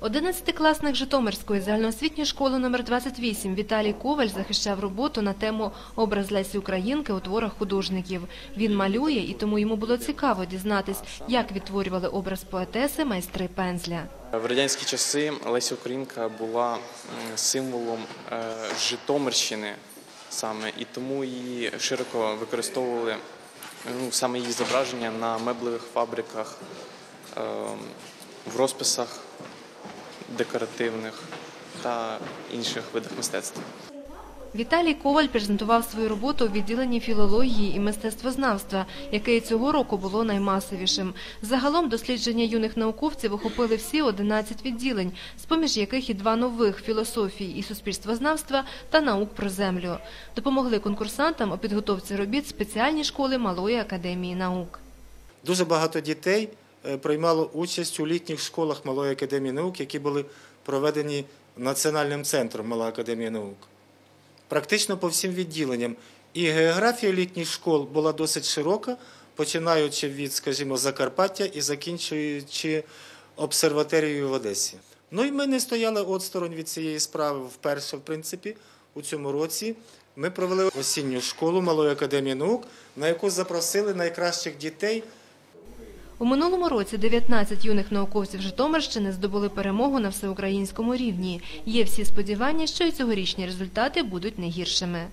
Одинадцятикласник Житомирської загальноосвітньої школи номер 28 Віталій Коваль захищав роботу на тему «Образ Лесі Українки у творах художників». Він малює, і тому йому було цікаво дізнатись, як відтворювали образ поетеси майстри пензля. В радянські часи Леся Українка була символом е, Житомирщини саме, і тому її широко використовували ну, саме її зображення на меблевих фабриках, е, в розписах декоративних та інших видах мистецтва. Віталій Коваль презентував свою роботу у відділенні філології і мистецтвознавства, яке і цього року було наймасовішим. Загалом дослідження юних науковців охопили всі 11 відділень, з-поміж яких і два нових – філософії і суспільствознавства та наук про землю. Допомогли конкурсантам у підготовці робіт спеціальні школи Малої академії наук. Дуже багато дітей приймало участь у літніх школах Малої академії наук, які були проведені Національним центром Мала академія наук. Практично по всім відділенням. І географія літніх школ була досить широка, починаючи від, скажімо, Закарпаття і закінчуючи обсерваторією в Одесі. Ну і ми не стояли осторонь від цієї справи вперше, в принципі, у цьому році. Ми провели осінню школу Малої академії наук, на яку запросили найкращих дітей У минулому році 19 юних науковців Житомирщини здобули перемогу на всеукраїнському рівні. Є всі сподівання, що і цьогорічні результати будуть не гіршими.